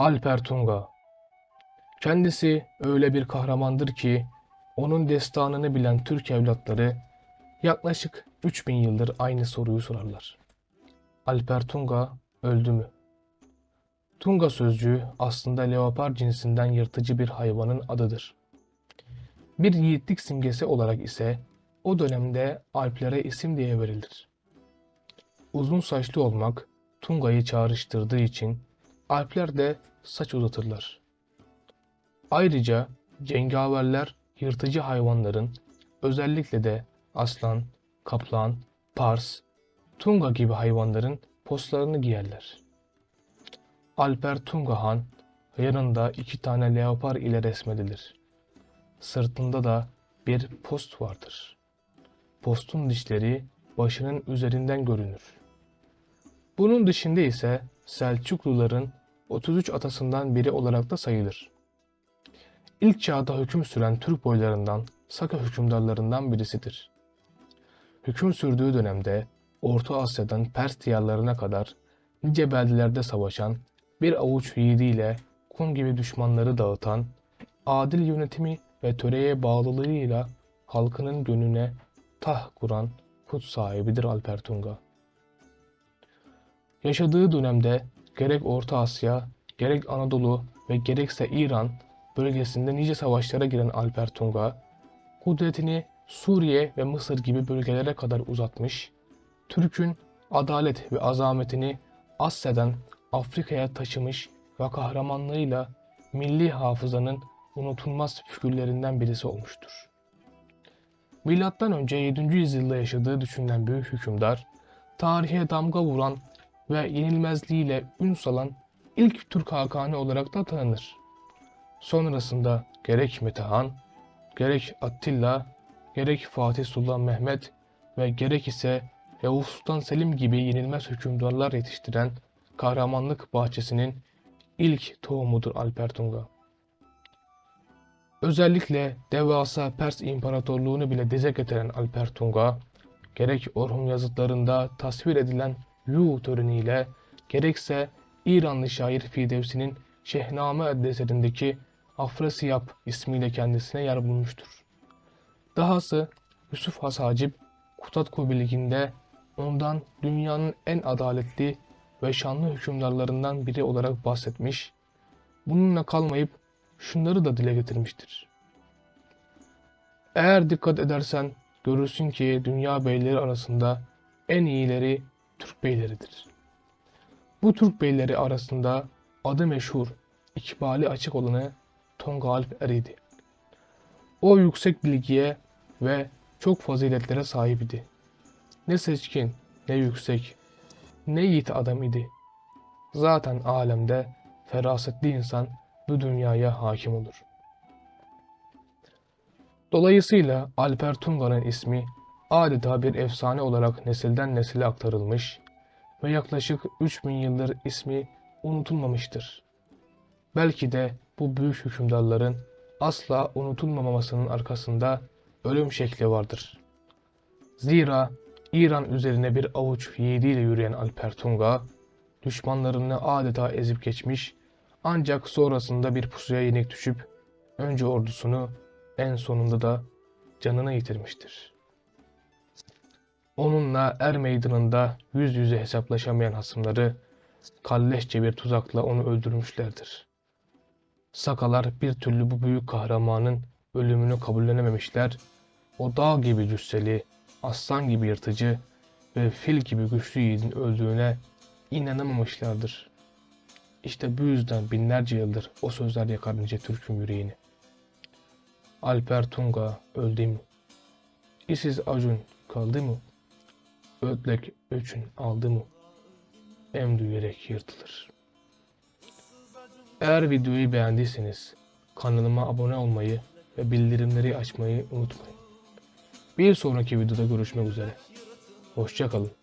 Alper Tunga. Kendisi öyle bir kahramandır ki onun destanını bilen Türk evlatları yaklaşık 3000 yıldır aynı soruyu sorarlar. Alper Tunga öldü mü? Tunga sözcüğü aslında leopar cinsinden yırtıcı bir hayvanın adıdır. Bir yiğitlik simgesi olarak ise o dönemde Alplere isim diye verilir. Uzun saçlı olmak Tunga'yı çağrıştırdığı için Alpler de saç uzatırlar. Ayrıca cengaverler yırtıcı hayvanların özellikle de aslan, kaplan, pars, tunga gibi hayvanların postlarını giyerler. Alper Tunga Han yanında iki tane leopar ile resmedilir. Sırtında da bir post vardır. Postun dişleri başının üzerinden görünür. Bunun dışında ise Selçukluların 33 atasından biri olarak da sayılır. İlk çağda hüküm süren Türk boylarından Saka hükümdarlarından birisidir. Hüküm sürdüğü dönemde Orta Asya'dan Pers diyarlarına kadar nice beldelerde savaşan bir avuç yiğidiyle Kun gibi düşmanları dağıtan, adil yönetimi ve töreye bağlılığıyla halkının gönlüne taht kuran put sahibidir Alper Tunga. Yaşadığı dönemde gerek Orta Asya, gerek Anadolu ve gerekse İran bölgesinde nice savaşlara giren Alper Tunga, kudretini Suriye ve Mısır gibi bölgelere kadar uzatmış, Türk'ün adalet ve azametini Asya'dan Afrika'ya taşımış ve kahramanlığıyla milli hafızanın unutulmaz figürlerinden birisi olmuştur. Milattan önce 7. yüzyılda yaşadığı düşünülen büyük hükümdar, tarihe damga vuran ve yenilmezliğiyle ün salan ilk Türk Hakanı olarak da tanınır. Sonrasında gerek Metehan, gerek Attila, gerek Fatih Sultan Mehmet ve gerek ise Yavuz Sultan Selim gibi yenilmez hükümdarlar yetiştiren kahramanlık bahçesinin ilk tohumudur Alper Tunga. Özellikle devasa Pers İmparatorluğunu bile dize getiren Alper Tunga, gerek Orhun yazıtlarında tasvir edilen Yu töreniyle, gerekse İranlı şair Fidevsi'nin Şehname adlı eserindeki Afrasiyap ismiyle kendisine yer bulmuştur. Dahası Yusuf Has Hacip Kutatku Birliği'nde ondan dünyanın en adaletli ve şanlı hükümdarlarından biri olarak bahsetmiş, bununla kalmayıp şunları da dile getirmiştir. Eğer dikkat edersen görürsün ki dünya beyleri arasında en iyileri Türk beyleridir. Bu Türk beyleri arasında adı meşhur, ikbali açık olanı Tonga Alp. O yüksek bilgiye ve çok faziletlere sahip idi. Ne seçkin, ne yüksek, ne yiğit adam idi. Zaten alemde ferasetli insan bu dünyaya hakim olur. Dolayısıyla Alper Tunga'nın ismi adeta bir efsane olarak nesilden nesile aktarılmış ve yaklaşık 3000 yıldır ismi unutulmamıştır. Belki de bu büyük hükümdarların asla unutulmamasının arkasında ölüm şekli vardır. Zira İran üzerine bir avuç yiğidiyle yürüyen Alper Tunga, düşmanlarını adeta ezip geçmiş ancak sonrasında bir pusuya yenik düşüp önce ordusunu en sonunda da canını yitirmiştir. Onunla er meydanında yüz yüze hesaplaşamayan hasımları kalleşçe bir tuzakla onu öldürmüşlerdir. Sakalar bir türlü bu büyük kahramanın ölümünü kabullenememişler. O dağ gibi cüsseli, aslan gibi yırtıcı ve fil gibi güçlü yiğidin öldüğüne inanamamışlardır. İşte bu yüzden binlerce yıldır o sözler yakar nice Türk'ün yüreğini. Alper Tunga öldü mü? İsiz Acun kaldı mı? Ötlek öçün aldı mı? Em duyerek yırtılır. Eğer videoyu beğendiyseniz kanalıma abone olmayı ve bildirimleri açmayı unutmayın. Bir sonraki videoda görüşmek üzere. Hoşçakalın.